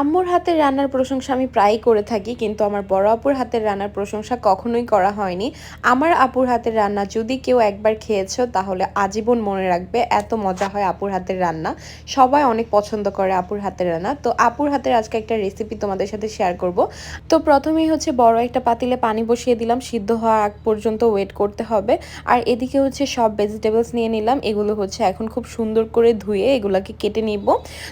আম্মুর হাতের রান্নার প্রশংসা আমি প্রায়ই করে থাকি, কিন্তু আমার বড় আপুর হাতের রান্নার প্রশংসা কখনোই করা হয়নি। আমার আপুর হাতের রান্না যদি কেউ একবার খেয়েছো, তাহলে আজীবন মনে রাখবে এত মজা হয় আপুর হাতের রান্না। সবাই অনেক পছন্দ করে আপুর হাতের রান্না। তো আপুর হাতের আজকে একটা রেসিপি তোমাদের সাথে শেয়ার করব। তো প্রথমেই হচ্ছে বড় একটা পাতিলে পানি বসিয়ে দিলাম, সিদ্ধ হওয়া আগ পর্যন্ত ওয়েট করতে হবে। আর এদিকে হচ্ছে সব ভেজিটেবলস নিয়ে নিলাম, এগুলো হচ্ছে এখন খুব সুন্দর করে ধুয়ে এগুলোকে কেটে নিব।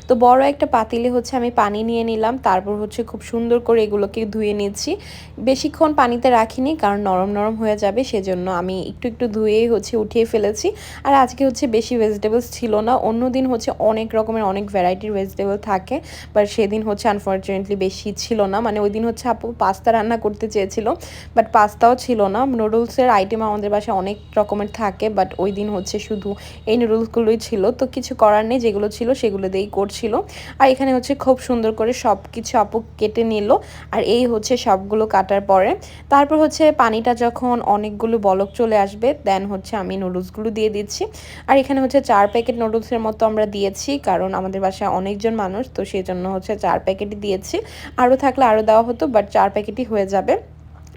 তো বড় একটা পাতিলে হচ্ছে আমি পানি নিয়ে নিলাম। তারপর হচ্ছে খুব সুন্দর করে এগুলোকে ধুয়ে নিয়েছি বেশিক্ষণ পানিতে রাখিনি কারণ নরম নরম হয়ে যাবে, সেজন্য আমি একটু একটু ধুয়েই হচ্ছে উঠিয়ে ফেলেছি। আর আজকে হচ্ছে বেশি ভেজিটেবলস ছিল না। অন্য দিন হচ্ছে অনেক রকমের অনেক ভ্যারাইটির ভেজিটেবল থাকে বাট সেদিন হচ্ছে আনফর্চুনেটলি বেশি ছিল না। মানে ওই দিন হচ্ছে আপু পাস্তা রান্না করতে চেয়েছিল বাট পাস্তাও ছিল না। নুডলসের আইটেম আমাদের বাসায় অনেক রকমের থাকে বাট ওই দিন হচ্ছে শুধু এই নুডলসগুলোই ছিল। তো কিছু করার নেই, যেগুলো ছিল সেগুলো দিয়েই করছিল। আর এখানে হচ্ছে খুব সুন্দর করে সব কিছু আপু কেটে নিল, আর এই হচ্ছে সবগুলো কাটার পরে। তারপর হচ্ছে পানিটা যখন অনেকগুলো বলক চলে আসবে দেন হচ্ছে আমি নুডলসগুলো দিয়ে দিচ্ছি। আর এখানে হচ্ছে চার প্যাকেট নুডলসের মতো আমরা দিয়েছি, কারণ আমাদের বাসায় অনেকজন মানুষ, তো সেই জন্য হচ্ছে চার প্যাকেটই দিয়েছি। আরও থাকলে আরও দেওয়া হতো বাট চার প্যাকেটই হয়ে যাবে।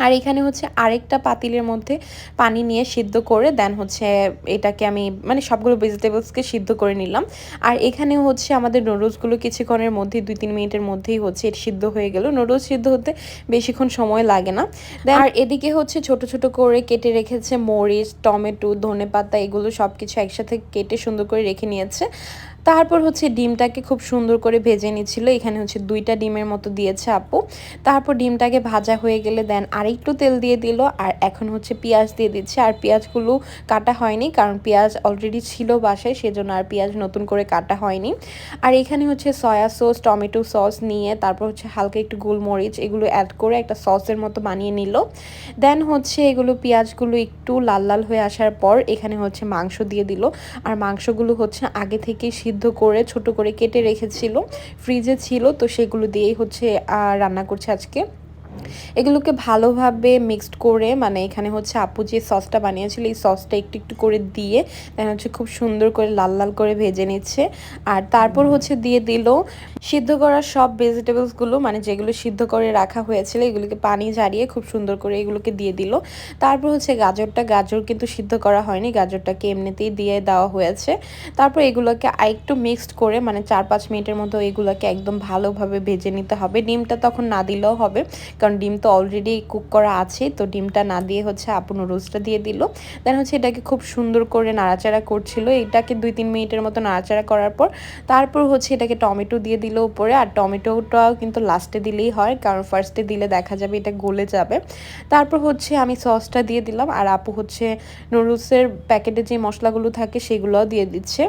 আর এখানে হচ্ছে আরেকটা পাতিলের মধ্যে পানি নিয়ে সিদ্ধ করে দেন হচ্ছে এটাকে আমি মানে সবগুলো ভেজিটেবলসকে সিদ্ধ করে নিলাম। আর এখানে হচ্ছে আমাদের নুডলসগুলো কিছুক্ষণের মধ্যে দুই তিন মিনিটের মধ্যেই হচ্ছে সিদ্ধ হয়ে গেল। নুডলস সিদ্ধ হতে বেশিক্ষণ সময় লাগে না। আর এদিকে হচ্ছে ছোট ছোট করে কেটে রেখেছে মরিচ টমেটো ধনে পাতা এগুলো সব কিছু একসাথে কেটে সুন্দর করে রেখে নিয়েছে। তারপর হচ্ছে ডিমটাকে খুব সুন্দর করে ভেজে নিচ্ছিল। এখানে হচ্ছে দুইটা ডিমের মতো দিয়েছে আপু। তারপর ডিমটাকে ভাজা হয়ে গেলে দেন আরেকটু তেল দিয়ে দিল আর এখন হচ্ছে পেঁয়াজ দিয়ে দিচ্ছে। আর পেঁয়াজগুলো কাটা হয়নি কারণ পেঁয়াজ অলরেডি ছিল বাসায়, সেজন্য আর পেঁয়াজ নতুন করে কাটা হয়নি। আর এখানে হচ্ছে সয়া সস, টমেটো সস নিয়ে তারপর হচ্ছে হালকা একটু গোলমরিচ এগুলো অ্যাড করে একটা সসের মতো বানিয়ে নিল। দেন হচ্ছে এগুলো পেঁয়াজগুলো একটু লাল লাল হয়ে আসার পর এখানে হচ্ছে মাংস দিয়ে দিল। আর মাংসগুলো হচ্ছে আগে থেকে সিদ্ধ সিদ্ধ করে, ছোট করে কেটে রেখেছিল। ফ্রিজে ছিল, তো সেগুলো দিয়েই হচ্ছে রান্না করছে আজকে। এগুলোকে ভালোভাবে মিক্সড করে মানে এখানে হচ্ছে আপু যে সসটা বানিয়েছিল এই সসটা একটু একটু করে দিয়ে দেন হচ্ছে খুব সুন্দর করে লাল লাল করে ভেজে নিচ্ছে। আর তারপর হচ্ছে দিয়ে দিল সিদ্ধ করা সব ভেজিটেবলসগুলো মানে যেগুলো সিদ্ধ করে রাখা হয়েছিল এগুলোকে পানি ঝারিয়ে খুব সুন্দর করে এগুলোকে দিয়ে দিল। তারপর হচ্ছে গাজরটা গাজর কিন্তু সিদ্ধ করা হয়নি গাজরটাকে এমনিতেই দিয়ে দেওয়া হয়েছে। তারপর এগুলোকে আরেকটু মিক্সড করে মানে চার পাঁচ মিনিটের মতো এগুলোকে একদম ভালোভাবে ভেজে নিতে হবে। ডিমটা তখন না দিলেও হবে কারণ ডিম তো অলরেডি কুক করা আছে, তো ডিমটা না দিয়ে হচ্ছে আপু নুডলসটা দিয়ে দিল। দেন হচ্ছে এটাকে খুব সুন্দর করে নাড়াচাড়া করছিল, এটাকে দুই তিন মিনিটের মতো নাড়াচাড়া করার পর, তারপর হচ্ছে এটাকে টমেটো দিয়ে দিল উপরে, আর টমেটোটাও কিন্তু লাস্টে দিলেই হয়, কারণ ফার্স্টে দিলে দেখা যাবে এটা গলে যাবে। তারপর হচ্ছে আমি সসটা দিয়ে দিলাম, আর আপু হচ্ছে নুডলসের প্যাকেটে যে মশলাগুলো থাকে সেগুলোও দিয়ে দিচ্ছে।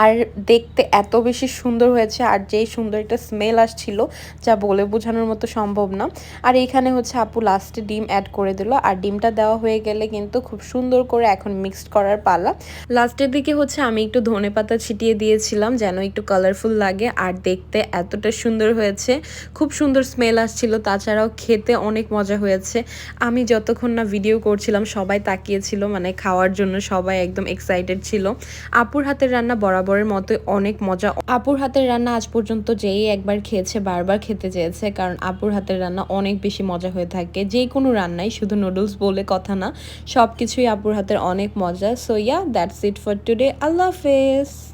আর দেখতে এত বেশি সুন্দর হয়েছে আর যেই সুন্দর একটা স্মেল আসছিল, যা বলে বোঝানোর মতো সম্ভব না। আর এখানে হচ্ছে আপু লাস্টে ডিম অ্যাড করে দিল। আর ডিমটা দেওয়া হয়ে গেলে কিন্তু খুব সুন্দর করে এখন মিক্সড করার পালা। লাস্টের দিকে হচ্ছে আমি একটু ধনে পাতা ছিটিয়ে দিয়েছিলাম, যেন একটু কালারফুল লাগে। আর দেখতে এতটা সুন্দর হয়েছে। খুব সুন্দর স্মেল আসছিল, তাছাড়াও খেতে অনেক মজা হয়েছে। আমি যতক্ষণ না ভিডিও করছিলাম, সবাই তাকিয়েছিল মানে খাওয়ার জন্য সবাই একদম এক্সাইটেড ছিল। আপুর হাতের রান্না বরাবর বরাবরের মতো অনেক মজা। আপুর হাতের রান্না আজ পর্যন্ত যেই একবার খেয়েছে, বারবার খেতে চেয়েছে, কারণ আপুর হাতের রান্না অনেক বেশি মজা হয়ে থাকে। যে কোনো রান্নাই শুধু নুডলস বলে কথা না সব কিছুই আপুর হাতের অনেক মজা। So yeah that's it for today আল্লাহ হাফেজ।